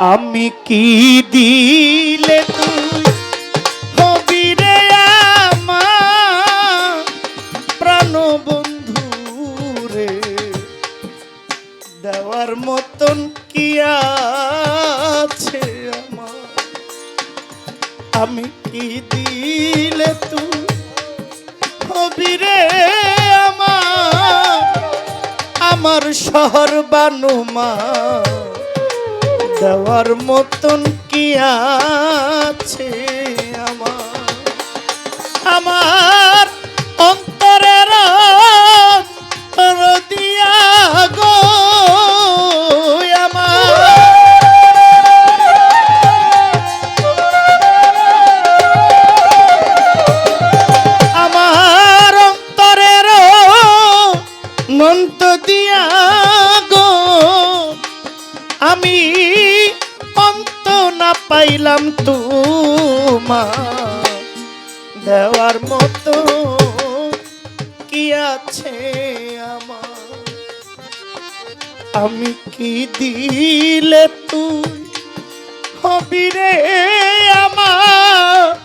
আমি কি দিলে তুই হবি রে আমার প্রাণ বন্ধু রে দেওয়ার মতন কি আছে আমার? আমি কি দিলে তুই হবি রে আমার? আমার শহর বানুমা দেওয়ার মতন কি আছে আমার? আমার আমি কি দিলে তুই হবি রে আমার?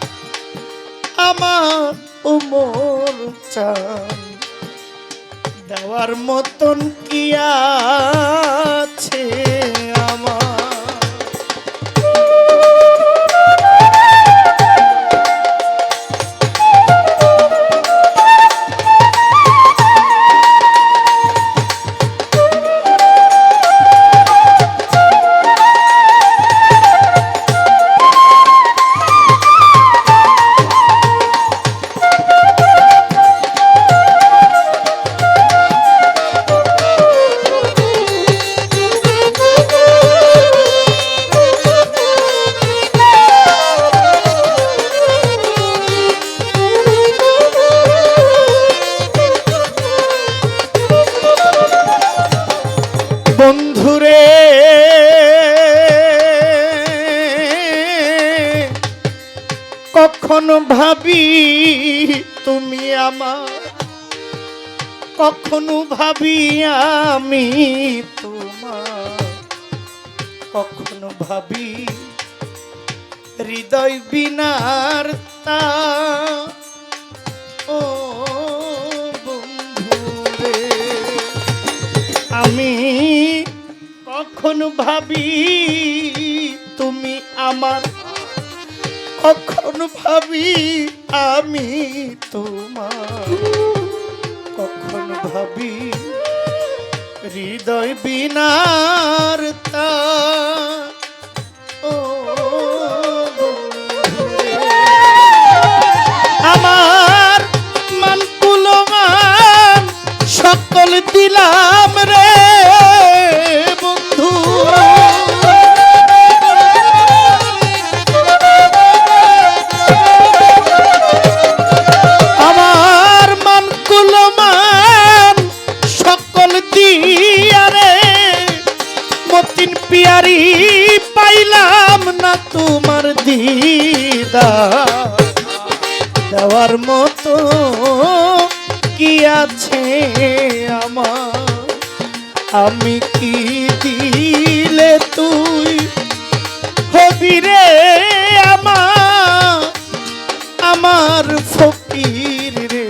আমার উমর চান। দেওয়ার মতন কি আছে? তুমি আমার। কখনো ভাবি আমি তোমার। কখনো ভাবি হৃদয় বিনার তা। ও বন্ধুরে, আমি কখনো ভাবি তুমি আমার। কখন ভাবি আমি তোমার কখন ভাবি হৃদয় বিনার তা? আমার মান দিলাম রে। দিদা দেওয়ার মতো কি আছে আমার? আমি কি দিলে তুই হবি রে আমার? আমার ফকির রে।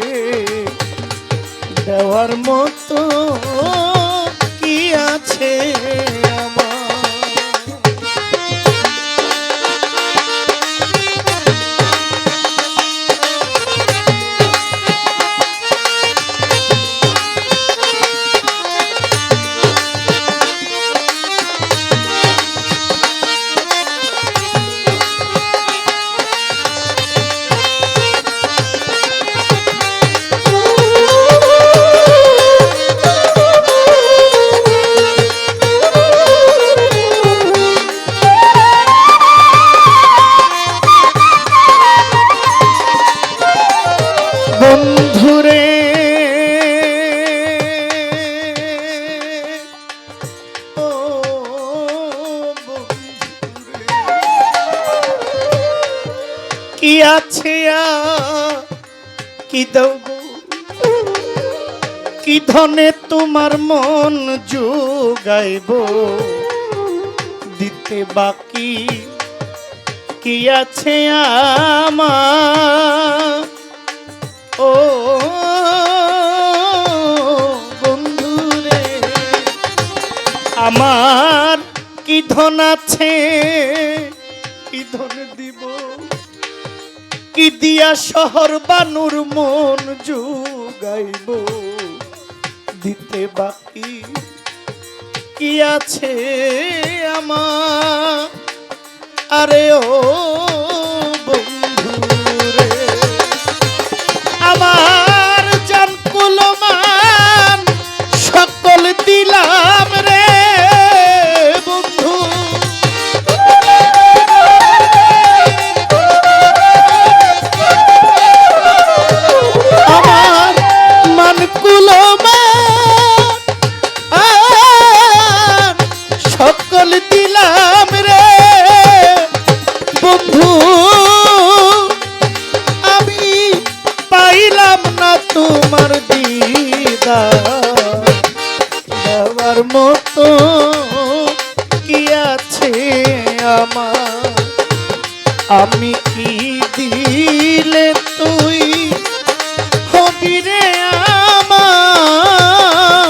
দেওয়ার মতো কি আছে আছে কি ধনে তোমার মন যোগাইব দিতে বাকি কি আছে আমার? ও বন্ধু রে আমার কি ধন আছে? কি ধন দিব? কি দিয়া শহর বানুর মন যুগাইব দিতে বাকি কি আছে আমার? আরে ও আমি কি দিলে তুই হবি রে আমার?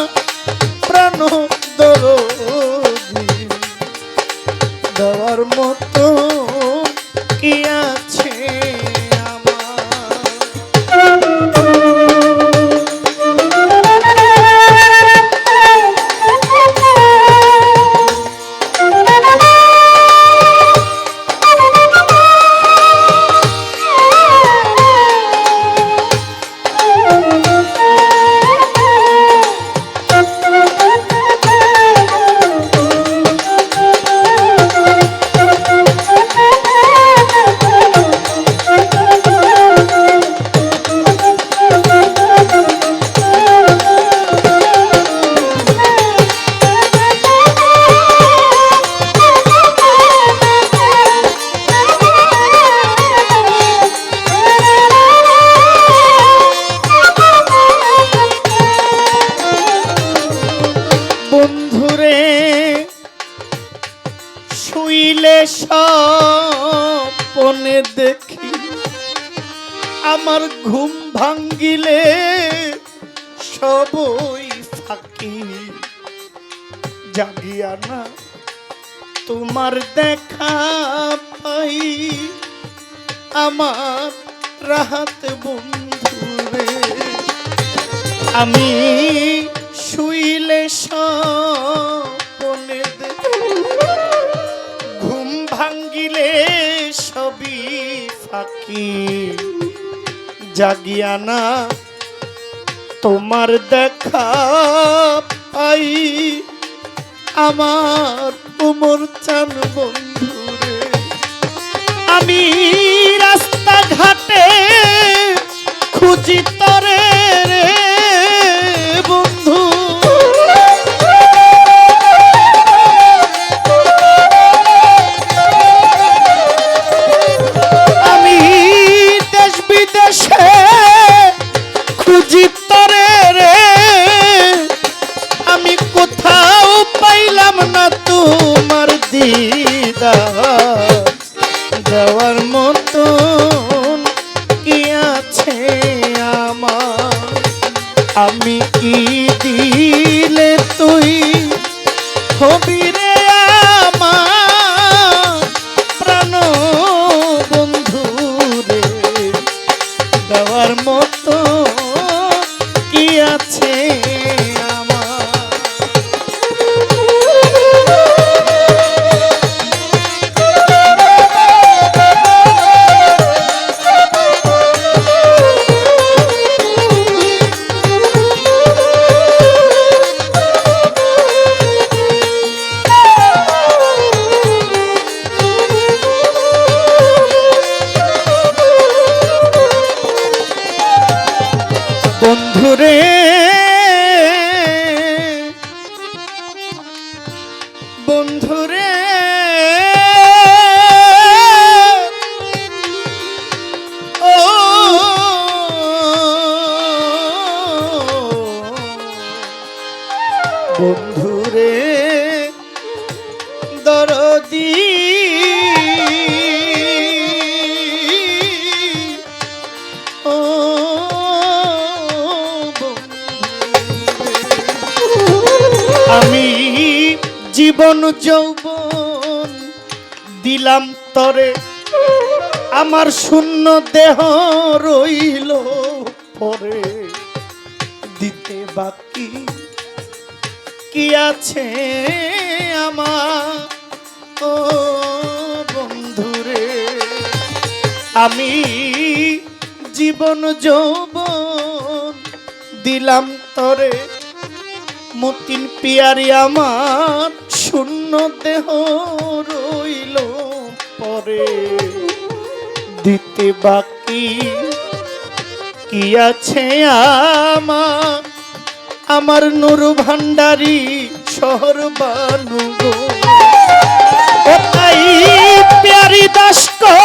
প্রাণ মতো শুইলে সপনে দেখি আমার ঘুম ভাঙ্গিলে সবই ফাঁকি। জাগিয়া না তোমার দেখা পাই আমার রাহাত বন্ধুরে আমি শুইলে সপনে সবই ফাঁকি। জাগিয়া না তোমার দেখা পাই। আমার উমর চান বন্ধুরে। আমি রাস্তাঘাটে খুঁজি তরে রে। খুঁজি জীবন যৌবন দিলাম তরে। আমার শূন্য দেহ রইল পরে। দিতে বাকি কি আছে আমার? ও বন্ধুরে, আমি জীবন যৌবন দিলাম তরে। মতিন পিয়ারি আমার শূন্য দেহ রইল পরে। দিতে বাকি কি আছে আমার? আমার নুর ভান্ডারি শহর বানু গো। তাই প্যারি দাস কই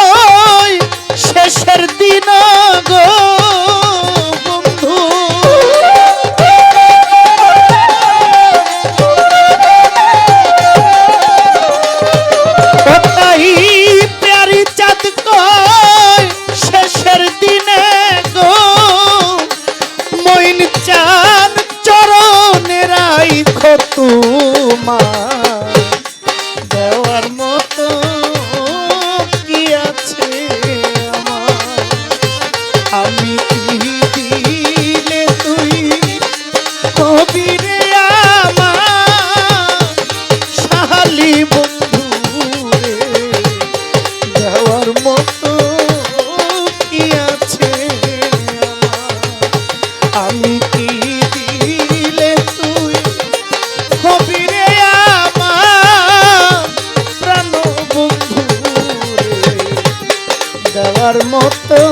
tu মতো